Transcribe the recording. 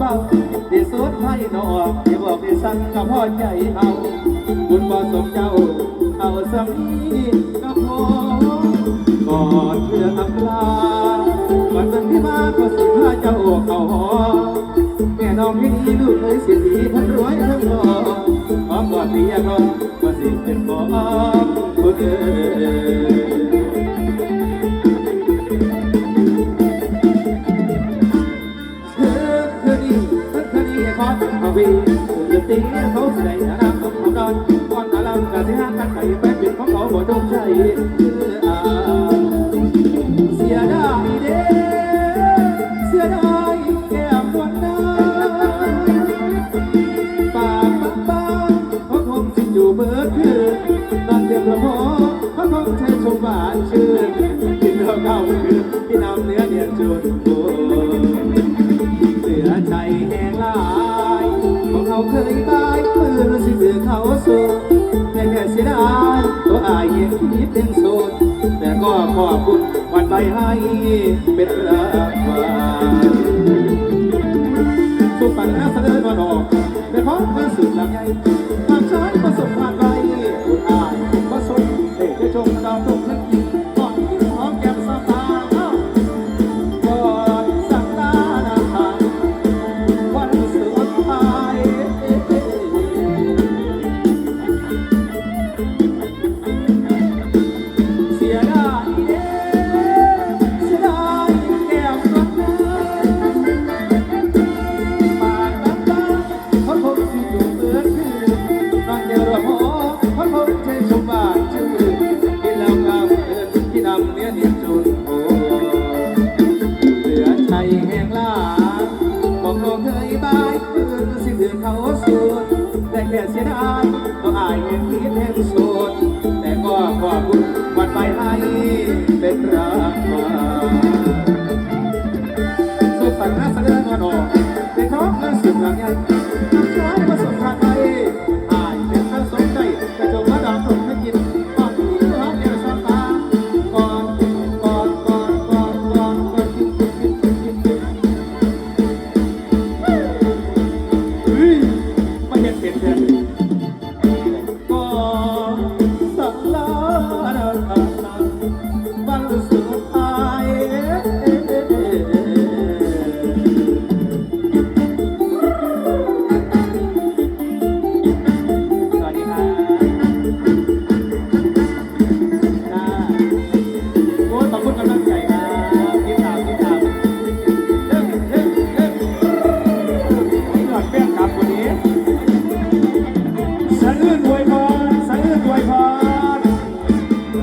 บังที่สุดให้นอกที่บอกที่สั่งก็พอใจเอาบุญบ่สมเจ้า เอาสำนีก็พอกอดเพื่อทำลาวันวันที่มาก็สิพาเจ้าเข้าหอแม่น้องวิดีลูกเลยสิดีทั้งรวยทั้งหล่อควากอดเพียก็สิเป็นบ่อ ขอเอาวีจะตีเขาใส่น้ำของเขานอนก่อนอาลังกะที่ห้างกันไปไปเป็นของเขาบ่ต้องใจเอออาเสียดายเด้เสียดายแก้มวันนั้นปากบางบางเขาคงสิอยู่เบิดคืนนอนเตียงละหมอเขาคงใช้ชมหวานชื่นกินเหล้าเข้าคืนที่นำเนื้อเนียนจุดโบายมือสิเสือเขาสูแต่แค่เสียดายตัวอายยังคิดเป็นโสดแต่ก็ขอบคุณวันใบให้เป็นรางวัลสุปันนาเสนอมาดอกในพร้อมมาสืบหลังใหญ่ทางช้ายประสบ เหลือใจแห้งลาบอกน้องเคยบายคืนสิเดือนเขาสูดแต่แค่เสียดายต้องอายเห็นคิดเห็นโสดแต่ก็ขอบคุณวันไปให้เป็นรักมาสุดสันต์นาเสนอวันออกเป็นของเงินสุดหลังใหญ่